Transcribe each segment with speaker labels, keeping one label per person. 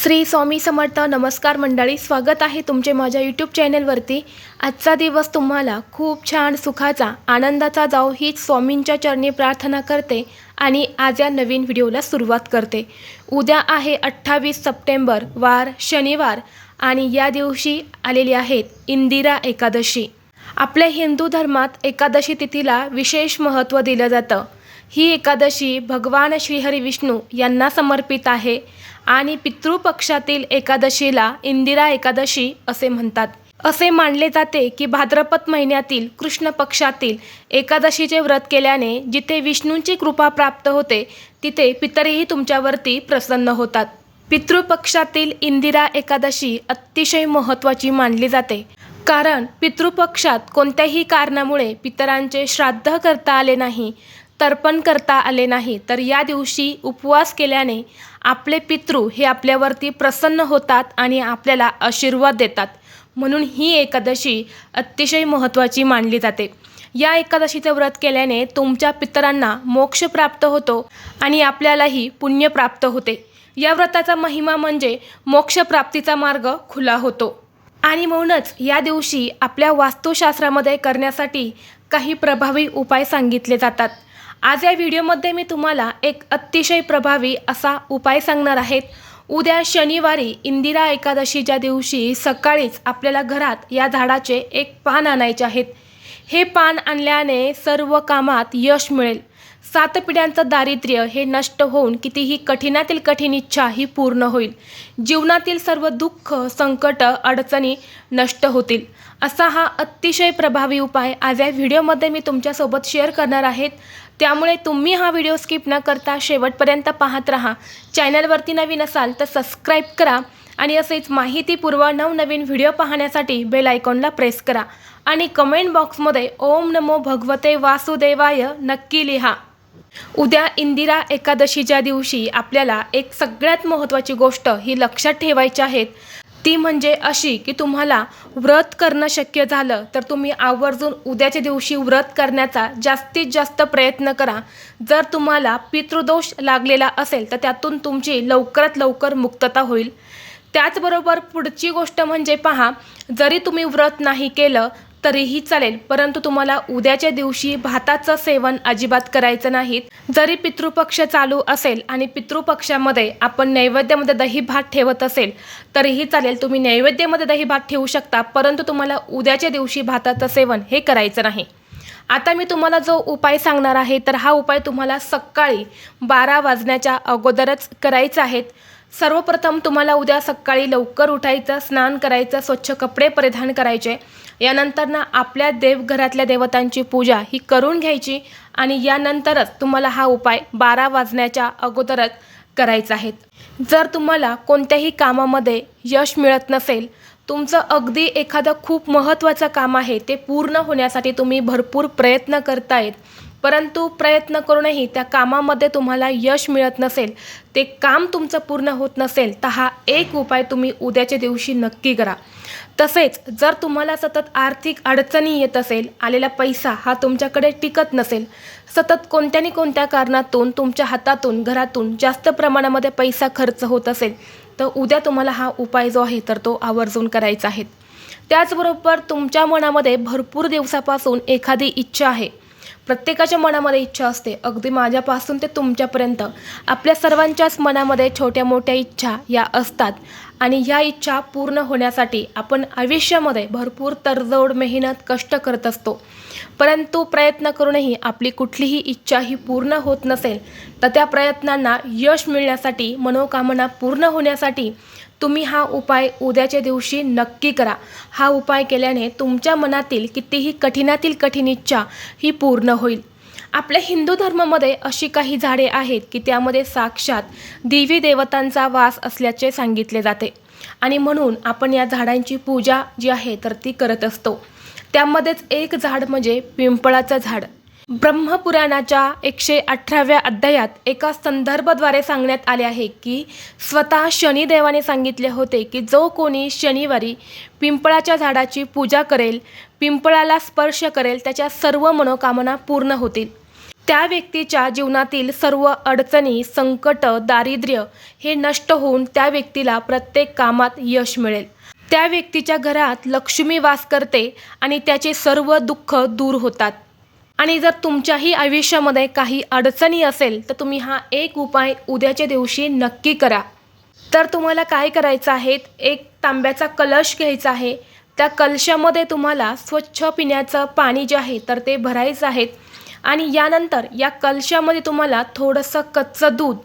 Speaker 1: श्री स्वामी समर्थ नमस्कार मंडळी स्वागत आहे तुमचे माझ्या यूट्यूब चॅनलवरती आजचा दिवस तुम्हाला खूप छान सुखाचा आनंदाचा जाऊ हीच स्वामींच्या चरणी प्रार्थना करते आणि आज या नवीन व्हिडिओला सुरुवात करते. उद्या आहे अठ्ठावीस सप्टेंबर वार शनिवार आणि या दिवशी आलेली आहेत इंदिरा एकादशी. आपल्या हिंदू धर्मात एकादशी तिथीला विशेष महत्त्व दिलं जातं. ही एकादशी भगवान श्रीहरी विष्णू यांना समर्पित आहे. आणि पितृपक्षातील एकादशीला इंदिरा एकादशी असे म्हणतात. असे मानले जाते की भाद्रपद महिन्यातील कृष्ण पक्षातील एकादशीचे व्रत केल्याने जिथे विष्णूंची कृपा प्राप्त होते तिथे पितरही तुमच्यावरती प्रसन्न होतात. पितृपक्षातील इंदिरा एकादशी अतिशय महत्त्वाची मानली जाते. कारण पितृपक्षात कोणत्याही कारणामुळे पितरांचे श्राद्ध करता आले नाही तर्पण करता आले नाही तर या दिवशी उपवास केल्याने आपले पितृ हे आपल्यावरती प्रसन्न होतात आणि आपल्याला आशीर्वाद देतात. म्हणून ही एकादशी अतिशय महत्त्वाची मानली जाते. या एकादशीचं व्रत केल्याने तुमच्या पितरांना मोक्ष प्राप्त होतो आणि आपल्यालाही पुण्य प्राप्त होते. या व्रताचा महिमा म्हणजे मोक्षप्राप्तीचा मार्ग खुला होतो. आणि म्हणूनच या दिवशी आपल्या वास्तुशास्त्रामध्ये करण्यासाठी काही प्रभावी उपाय सांगितले जातात. आज या व्हिडिओमध्ये मी तुम्हाला एक अतिशय प्रभावी असा उपाय सांगणार आहेत उद्या शनिवारी इंदिरा एकादशीच्या दिवशी सकाळीच आपल्याला घरात या झाडाचे एक पान आणायचे आहेत. हे पान आणल्याने सर्व कामात यश मिळेल. सात पिढ्यांचं दारिद्र्य हे नष्ट होऊन कितीही कठीणातील कठीण इच्छा ही पूर्ण होईल. जीवनातील सर्व दुःख संकट अडचणी नष्ट होतील. असा हा अतिशय प्रभावी उपाय आज या व्हिडिओमध्ये मी तुमच्यासोबत शेअर करणार आहेत त्यामुळे तुम्ही हा व्हिडिओ स्किप न करता शेवटपर्यंत पाहत राहा. चॅनलवरती नवीन असाल तर सबस्क्राईब करा आणि असेच माहितीपूर्व नवनवीन व्हिडिओ पाहण्यासाठी बेल आयकॉनला प्रेस करा. आणि कमेंट बॉक्समध्ये ओम नमो भगवते वासुदेवाय नक्की लिहा. उद्या इंदिरा एकादशीच्या दिवशी आपल्याला एक सगळ्यात महत्त्वाची गोष्ट ही लक्षात ठेवायची आहेत ती म्हणजे अशी की तुम्हाला व्रत करणं शक्य झालं तर तुम्ही आवर्जून उद्याच्या दिवशी व्रत करण्याचा जास्तीत जास्त प्रयत्न करा. जर तुम्हाला पितृदोष लागलेला असेल तर त्यातून तुमची लवकरात लवकर मुक्तता होईल. त्याचबरोबर पुढची गोष्ट म्हणजे पहा जरी तुम्ही व्रत नाही केलं तरीही चालेल. परंतु तुम्हाला उद्याच्या दिवशी भाताचं सेवन अजिबात करायचं नाहीत. जरी पितृपक्ष चालू असेल आणि पितृपक्षामध्ये आपण नैवेद्यामध्ये दही भात ठेवत असेल तरीही चालेल तुम्ही नैवेद्यामध्ये दही भात ठेवू शकता परंतु तुम्हाला उद्याच्या दिवशी भाताचं सेवन हे करायचं नाही. आता मी तुम्हाला जो उपाय सांगणार आहे तर हा उपाय तुम्हाला सकाळी बारा वाजण्याच्या अगोदरच करायचा आहेत सर्वप्रथम तुम्हाला उद्या सकाळी लवकर उठायचं स्नान करायचं स्वच्छ कपडे परिधान करायचे. यानंतर ना आपल्या देवघरातल्या देवतांची पूजा ही करून घ्यायची आणि यानंतरच तुम्हाला हा उपाय बारा वाजण्याच्या अगोदरच करायचा आहे. जर तुम्हाला कोणत्याही कामामध्ये यश मिळत नसेल तुमचं अगदी एखादं खूप महत्त्वाचं काम आहे ते पूर्ण होण्यासाठी तुम्ही भरपूर प्रयत्न करतायत. परंतु प्रयत्न करूनही त्या कामामध्ये तुम्हाला यश मिळत नसेल ते काम तुमचं पूर्ण होत नसेल तर हा एक उपाय तुम्ही उद्याच्या दिवशी नक्की करा. तसेच जर तुम्हाला सतत आर्थिक अडचणी येत असेल आलेला पैसा हा तुमच्याकडे टिकत नसेल सतत कोणत्या ना कोणत्या कारणातून तुमच्या हातातून घरातून जास्त प्रमाणामध्ये पैसा खर्च होत असेल तर उद्या तुम्हाला हा उपाय जो आहे तर तो आवर्जून करायचा आहे. त्याचबरोबर तुमच्या मनामध्ये भरपूर दिवसापासून एखादी इच्छा आहे प्रत्येकाच्या मनामध्ये इच्छा असते. अगदी माझ्यापासून ते तुमच्यापर्यंत. आपल्या सर्वांच्याच मनामध्ये छोट्या मोठ्या इच्छा या असतात. आणि ह्या इच्छा पूर्ण होण्यासाठी आपण आयुष्यामध्ये भरपूर तडजोड मेहनत कष्ट करत असतो. परंतु प्रयत्न करूनही आपली कुठलीही इच्छा ही पूर्ण होत नसेल तर त्या प्रयत्नांना यश मिळण्यासाठी मनोकामना पूर्ण होण्यासाठी तुम्ही हा उपाय उद्याच्या दिवशी नक्की करा. हा उपाय केल्याने तुमच्या मनातील कितीही कठीणातील कठीण इच्छा ही पूर्ण होईल. आपल्या हिंदू धर्मामध्ये अशी काही झाडे आहेत की त्यामध्ये साक्षात देवी देवतांचा वास असल्याचे सांगितले जाते. आणि म्हणून आपण या झाडांची पूजा जी आहे तर ती करत असतो. त्यामध्येच एक झाड म्हणजे पिंपळाचं झाड. ब्रह्मपुराणाच्या एकशे अठराव्या अध्यायात एका संदर्भाद्वारे सांगण्यात आले आहे की स्वतः शनिदेवाने सांगितले होते की जो कोणी शनिवारी पिंपळाच्या झाडाची पूजा करेल पिंपळाला स्पर्श करेल त्याच्या सर्व मनोकामना पूर्ण होतील. त्या व्यक्तीच्या जीवनातील सर्व अडचणी संकट दारिद्र्य हे नष्ट होऊन त्या व्यक्तीला प्रत्येक कामात यश मिळेल. त्या व्यक्तीच्या घरात लक्ष्मी वास करते आणि त्याचे सर्व दुःख दूर होतात. आणि जर तुमच्याही आयुष्यामध्ये काही अडचणी असेल तर तुम्ही हा एक उपाय उद्याच्या दिवशी नक्की करा. तर तुम्हाला काय करायचं आहे? एक तांब्याचा कलश घ्यायचा आहे. त्या कलशामध्ये तुम्हाला स्वच्छ पिण्याचं पाणी जे आहे तर ते भरायचं आहे. आणि यानंतर या कलशामध्ये तुम्हाला थोडंसं कच्चं दूध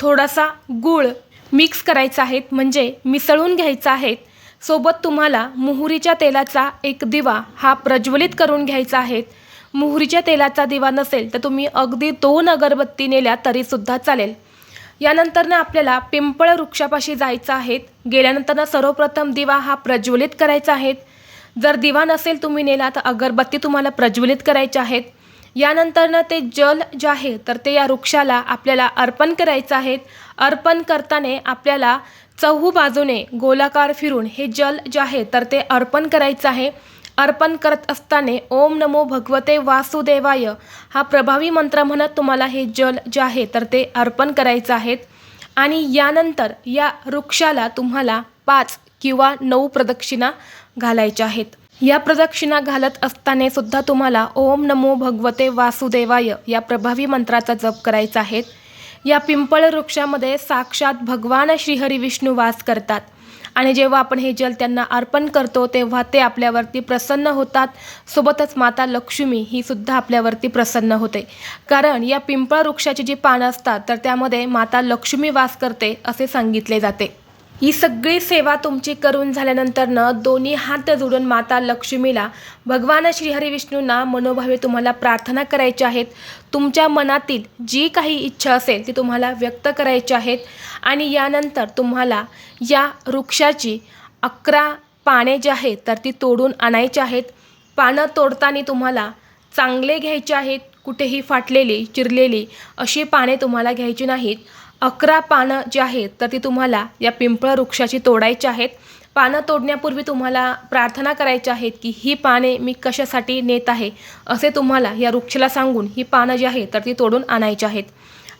Speaker 1: थोडासा गूळ मिक्स करायचा आहे. म्हणजे मिसळून घ्यायचा आहे. सोबत तुम्हाला मोहरीच्या तेलाचा एक दिवा हा प्रज्वलित करून घ्यायचा आहे. मोहरीच्या तेलाचा दिवा नसेल तर तुम्ही अगदी दोन अगरबत्ती नेल्या तरीसुद्धा चालेल. यानंतरनं आपल्याला पिंपळ वृक्षापाशी जायचं आहे. गेल्यानंतरनं सर्वप्रथम दिवा हा प्रज्वलित करायचा आहे. जर दिवा नसेल तुम्ही नेला तर अगरबत्ती तुम्हाला प्रज्वलित करायच्या आहेत. यानंतरनं ते जल जे आहे तर ते या वृक्षाला आपल्याला अर्पण करायचं आहे. अर्पण करताना आपल्याला चहू बाजूने गोलाकार फिरून हे जल जे आहे तर ते अर्पण करायचं आहे. अर्पण करत असताना ओम नमो भगवते वासुदेवाय. हा प्रभावी मंत्र म्हणत तुम्हाला हे जल जे आहे तर ते अर्पण करायचं आहेत आणि यानंतर या वृक्षाला तुम्हाला पाच किंवा नऊ प्रदक्षिणा घालायच्या आहेत. या प्रदक्षिणा घालत असताना सुद्धा तुम्हाला ओम नमो भगवते वासुदेवाय या प्रभावी मंत्राचा जप करायचा आहे. या पिंपळ वृक्षामध्ये साक्षात भगवान श्रीहरी विष्णू वास करतात. आणि जेव्हा आपण हे जल त्यांना अर्पण करतो तेव्हा ते आपल्यावरती प्रसन्न होतात. सोबतच माता लक्ष्मी ही सुद्धा आपल्यावरती प्रसन्न होते. कारण या पिंपळ वृक्षाची जी पानं असतात तर त्यामध्ये माता लक्ष्मी वास करते असे सांगितले जाते. ही सगळी सेवा तुमची करून झाल्यानंतरनं दोन्ही हात जोडून माता लक्ष्मीला भगवान श्रीहरी विष्णूंना मनोभावे तुम्हाला प्रार्थना करायच्या आहेत. तुमच्या मनातील जी काही इच्छा असेल ती तुम्हाला व्यक्त करायची आहेत. आणि यानंतर तुम्हाला या वृक्षाची अकरा पाने जी आहेत तर ती तोडून आणायची आहेत. पानं तोडताना तुम्हाला चांगले घ्यायचे आहेत. कुठेही फाटलेली चिरलेली अशी पाने तुम्हाला घ्यायची नाहीत. अकरा पानं जी आहेत तर ती तुम्हाला या पिंपळ वृक्षाची तोडायची आहेत. पानं तोडण्यापूर्वी तुम्हाला प्रार्थना करायची आहेत की ही पाने मी कशासाठी नेत आहे असे तुम्हाला या वृक्षाला सांगून ही पानं जी आहेत तर ती तोडून आणायची आहेत.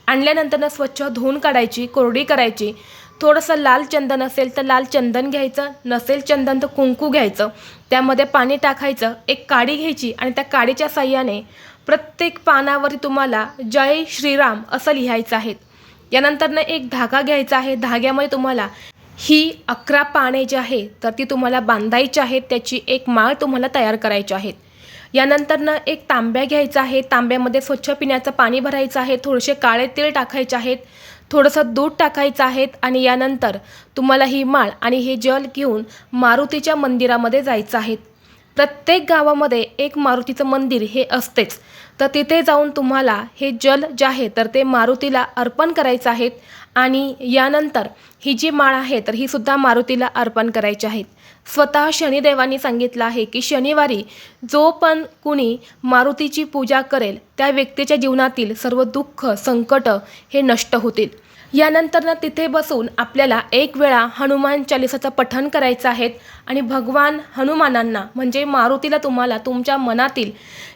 Speaker 1: आणल्यानंतर स्वच्छ धुवून काढायची कोरडी करायची. थोडंसं लाल चंदन असेल तर लाल चंदन घ्यायचं नसेल चंदन तर कुंकू घ्यायचं. त्यामध्ये पाणी टाकायचं एक काडी घ्यायची आणि त्या काडीच्या साह्याने प्रत्येक पानावरती तुम्हाला जय श्रीराम असं लिहायचं आहे. यानंतरनं एक धागा घ्यायचा आहे. धाग्यामध्ये तुम्हाला ही अकरा पाने जी आहे तर ती तुम्हाला बांधायची आहेत. त्याची एक माळ तुम्हाला तयार करायची आहेत. यानंतरनं एक तांब्या घ्यायचा आहे. तांब्यामध्ये स्वच्छ पिण्याचं पाणी भरायचं आहे. थोडेसे काळे तेल टाकायचे आहेत. थोडंसं दूध टाकायचं आहेत आणि यानंतर तुम्हाला ही माळ आणि हे जल घेऊन मारुतीच्या मंदिरामध्ये जायचं आहे. प्रत्येक गावामध्ये एक मारुतीचं मंदिर हे असतेच. तर तिथे जाऊन तुम्हाला हे जल जे आहे तर ते मारुतीला अर्पण करायचं आहेत आणि यानंतर ही जी माळ आहे तर ही सुद्धा मारुतीला अर्पण करायची आहेत स्वतः शनिदेवांनी सांगितलं आहे की शनिवारी जो पण कुणी मारुतीची पूजा करेल त्या व्यक्तीच्या जीवनातील सर्व दुःख संकट हे नष्ट होतील. यानंतर तिथे बसून आपल्याला एक वेळा हनुमान चालिसाचं पठण करायचं आहे आणि भगवान हनुमानांना म्हणजे मारुतीला तुम्हाला तुमच्या मनातील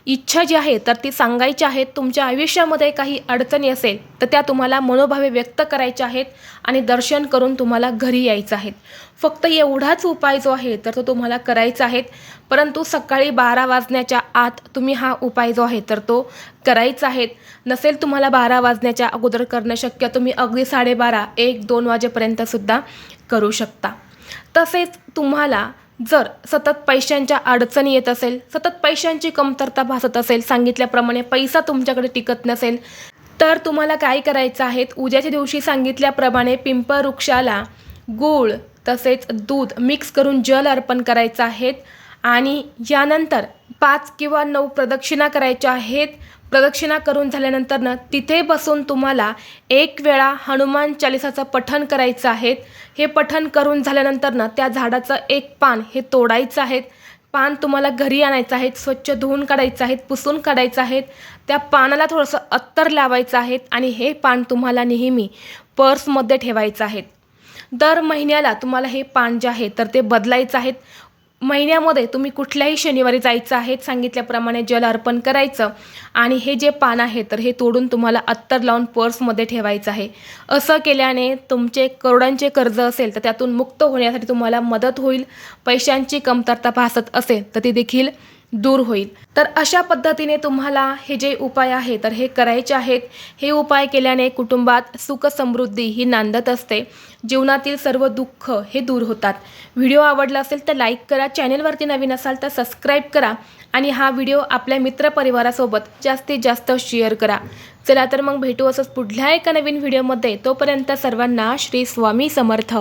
Speaker 1: इच्छा जी आहे तर ती सांगायची आहेत तुमच्या आयुष्यामध्ये काही अडचणी असेल तर त्या तुम्हाला मनोभावे व्यक्त करायच्या आहेत आणि दर्शन करून तुम्हाला घरी यायचं आहे. फक्त एवढाच उपाय जो आहे तर तो तुम्हाला करायचा आहे. परंतु सकाळी बारा वाजण्याच्या आत तुम्ही हा उपाय जो आहे तर तो करायचा आहे. नसेल तुम्हाला बारा वाजण्याच्या अगोदर करणं शक्य तुम्ही अगदी साडेबारा एक दोन वाजेपर्यंतसुद्धा करू शकता. तसेच तुम्हाला जर सतत पैशांच्या अडचणी येत असेल सतत पैशांची कमतरता भासत असेल सांगितल्याप्रमाणे पैसा तुमच्याकडे टिकत नसेल तर तुम्हाला काय करायचं आहे? उद्याच्या दिवशी सांगितल्याप्रमाणे पिंपळ वृक्षाला गूळ तसेच दूध मिक्स करून जल अर्पण करायचं आहेत आणि यानंतर पाच किंवा नऊ प्रदक्षिणा करायच्या आहेत. प्रदक्षिणा करून झाल्यानंतरनं तिथे बसून तुम्हाला एक वेळा हनुमान चालिसाचं पठण करायचं आहे. हे पठण करून झाल्यानंतरनं त्या झाडाचं एक पान हे तोडायचं आहे. पान तुम्हाला घरी आणायचं आहे स्वच्छ धुवून काढायचं आहे पुसून काढायचं आहेत त्या पानाला थोडंसं अत्तर लावायचं आहे आणि हे पान तुम्हाला नेहमी पर्समध्ये ठेवायचं आहे. दर महिन्याला तुम्हाला हे पान जे आहे तर ते बदलायचं आहेत महिन्यामध्ये तुम्ही कुठल्याही शनिवारी जायचं आहे सांगितल्याप्रमाणे जल अर्पण करायचं आणि हे जे पान आहे तर हे तोडून तुम्हाला अत्तर लावून पर्समध्ये ठेवायचं आहे. असं केल्याने तुमचे करोडांचे कर्ज असेल तर त्यातून मुक्त होण्यासाठी तुम्हाला मदत होईल पैशांची कमतरता भासत असेल तर ती देखील दूर होईल. तर अशा पद्धतीने तुम्हाला हे जे उपाय आहे तर हे करायचे आहेत. हे उपाय केल्याने कुटुंबात सुख समृद्धी ही नांदत असते. जीवनातील सर्व दुःख हे दूर होतात. व्हिडिओ आवडला असेल तर लाईक करा चॅनेलवरती नवीन असाल तर सबस्क्राईब करा आणि हा व्हिडिओ आपल्या मित्रपरिवारासोबत जास्तीत जास्त शेअर करा. चला तर मग भेटू असंच पुढल्या एका नवीन व्हिडिओमध्ये. तोपर्यंत सर्वांना श्री स्वामी समर्थ.